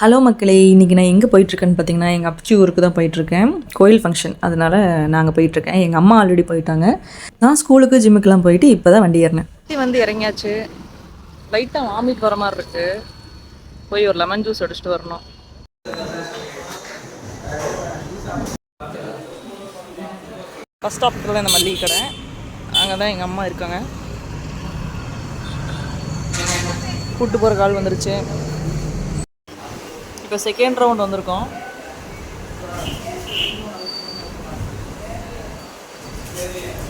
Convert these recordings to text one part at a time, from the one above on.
Hello மக்களே இன்றைக்கி நான் எங்கே போயிட்டுருக்கேன்னு பார்த்தீங்கன்னா எங்கள் அப்பச்சி ஊருக்கு தான் போயிட்டுருக்கேன். கோயில் ஃபங்க்ஷன் அதனால் நாங்கள் போயிட்டுருக்கேன். எங்கள் அம்மா ஆல்ரெடி போயிட்டாங்க. நான் ஸ்கூலுக்கு ஜிம்முக்கெலாம் போயிட்டு இப்போ தான் வண்டி ஏறினேன். வண்டி வந்து இறங்கியாச்சு. லைட்டாக வாமிட் வர மாதிரி இருக்கு. போய் ஒரு லெமன் ஜூஸ் அடிச்சுட்டு வரணும். ஃபஸ்ட் ஸ்டாப்பில் இந்த மல்லிகை கடை. அங்கே தான் எங்கள் அம்மா இருக்காங்க. கூப்பிட்டு போகிற கால் வந்துருச்சு. இப்போ செகண்ட் ரவுண்ட் வந்திருக்கோம்.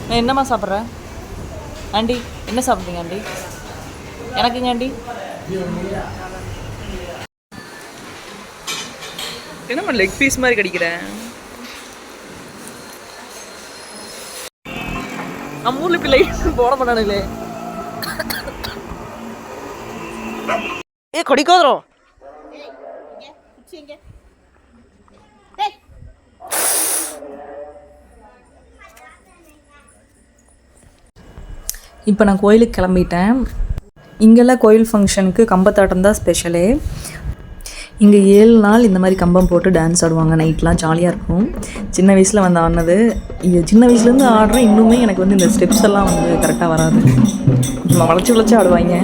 நான் என்னம்மா சாப்பிட்ற? ஆண்டி என்ன சாப்பிட்றீங்க ஆண்டி? எனக்குங்க ஆண்டி. என்னம்மா லெக் பீஸ் மாதிரி கடிக்கிறேன் நம்ம ஊர்ல இப்படி லைட் போட மாட்டானுங்களே. ஏ கொடிக்கோதுறோம் இப்போ நான் கோயிலுக்கு கிளம்பிட்டேன். இங்கெல்லாம் கோயில் ஃபங்க்ஷனுக்கு கம்பத்தாட்டம் தான் ஸ்பெஷலே இங்கே ஏழு நாள் இந்த மாதிரி கம்பம் போட்டு டான்ஸ் ஆடுவாங்க. நைட்லாம் ஜாலியாக இருக்கும். சின்ன வயசில் வந்து ஆடினது. இங்கே சின்ன வயசுலேருந்து ஆடுறேன். இன்னுமே எனக்கு வந்து இந்த ஸ்டெப்ஸ் எல்லாம் வந்து கரெக்டாக வராது. நம்ம வளைச்சி வளைச்சி ஆடுவாங்க.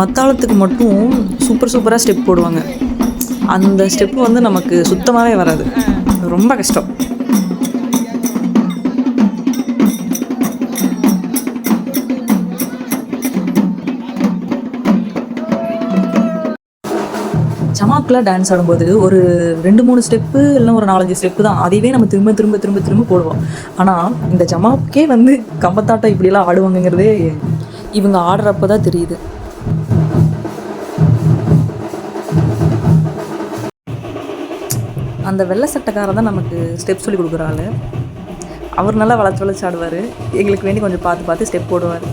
மத்தாளத்துக்கு மட்டும் சூப்பர் சூப்பராக ஸ்டெப் போடுவாங்க. அந்த ஸ்டெப்பு வந்து நமக்கு சுத்தமாகவே வராது. ரொம்ப கஷ்டம். ஜமாக்கில் டான்ஸ் ஆடும்போது ஒரு ரெண்டு மூணு ஸ்டெப்பு இல்லை ஒரு நாலஞ்சு ஸ்டெப்பு தான். அதையவே நம்ம திரும்ப திரும்ப திரும்ப திரும்ப போடுவோம். ஆனால் இந்த ஜமாக்கே வந்து கம்பத்தாட்டம் இப்படிலாம் ஆடுவாங்கங்கிறதே இவங்க ஆடுறப்ப தான் தெரியுது. அந்த வெள்ளை சட்டைக்காரன் தான் நமக்கு ஸ்டெப் சொல்லி கொடுக்குற ஆளு. அவர் நல்லா வளச்சு வளச்சு ஆடுவார். எங்களுக்கு வேண்டி கொஞ்சம் பார்த்து பார்த்து ஸ்டெப் போடுவார்.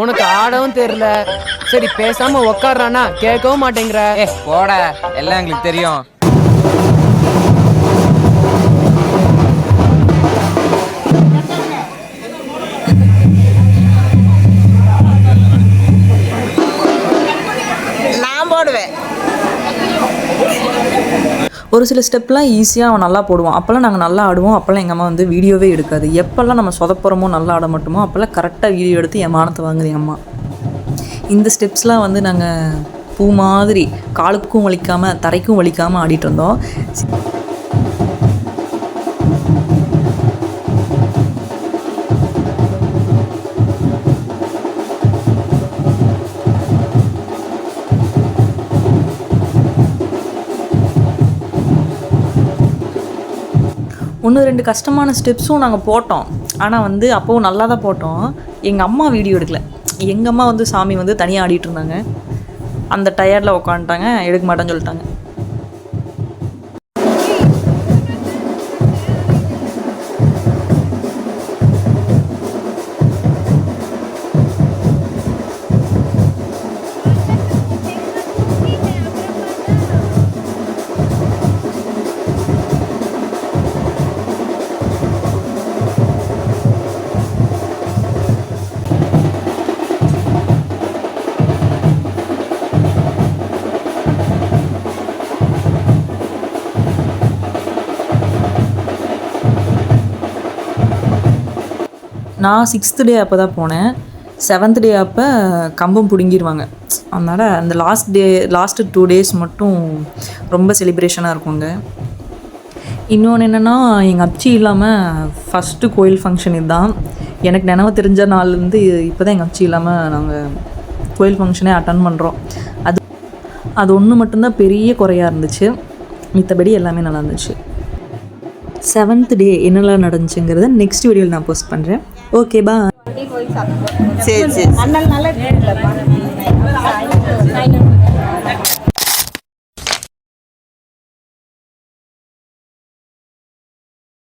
உனக்கு ஆடவும் தெரியல. சரி பேசாம உக்காடுறானா கேட்கவும் மாட்டேங்கிற. ஏ போட. எல்லாம் எங்களுக்கு தெரியும். நான் போடுவேன். ஒரு சில ஸ்டெப்லாம் ஈஸியாக அவன் நல்லா போடுவான். அப்போல்லாம் நாங்கள் நல்லா ஆடுவோம். அப்போல்லாம் எங்கள் அம்மா வந்து வீடியோவே எடுக்காது. எப்போல்லாம் நம்ம சொதப்புறமோ நல்லா ஆட மாட்டோமோ அப்போல்லாம் கரெக்டாக வீடியோ எடுத்து என் மானத்தை வாங்குது என் அம்மா. இந்த ஸ்டெப்ஸ்லாம் வந்து நாங்கள் பூ மாதிரி காலுக்கும் வலிக்காமல் தரைக்கும் வலிக்காமல் ஆடிட்டு இருந்தோம். ஒன்று ரெண்டு கஷ்டமான ஸ்டெப்ஸும் நாங்கள் போட்டோம். ஆனால் வந்து அப்போவும் நல்லா தான் போட்டோம். எங்கள் அம்மா வீடியோ எடுக்கல. எங்கள் அம்மா வந்து சாமி வந்து தனியாக ஆடிட்டு இருந்தாங்க. அந்த டயர்டில் உக்காந்துட்டாங்க. எடுக்க மாட்டேன்னு சொல்லிட்டாங்க. நான் சிக்ஸ்த்து டே அப்போ தான் போனேன். செவன்த் டே அப்போ கம்பம் பிடுங்கிடுவாங்க அதனால் அந்த last day last two days மட்டும் ரொம்ப செலிப்ரேஷனாக இருக்குங்க இன்னொன்று என்னென்னா எங்கள் அப்ச்சி இல்லாமல் ஃபஸ்ட்டு கோயில் ஃபங்க்ஷன் இதுதான். எனக்கு நினைவு தெரிஞ்ச நாள்லேருந்து இப்போ தான் எங்கள் அப்ச்சி இல்லாமல் நாங்கள் கோயில் ஃபங்க்ஷனே அட்டன் பண்ணுறோம் அது அது ஒன்று மட்டும்தான் பெரிய குறையாக இருந்துச்சு. மித்தபடி எல்லாமே நல்லா இருந்துச்சு. செவன்த் டே என்னெல்லாம் நடந்துச்சுங்கிறத நெக்ஸ்ட் வீடியோவில் நான் போஸ்ட் பண்ணுறேன் ஓகே பா சரி சரி. அண்ணல் நல்லா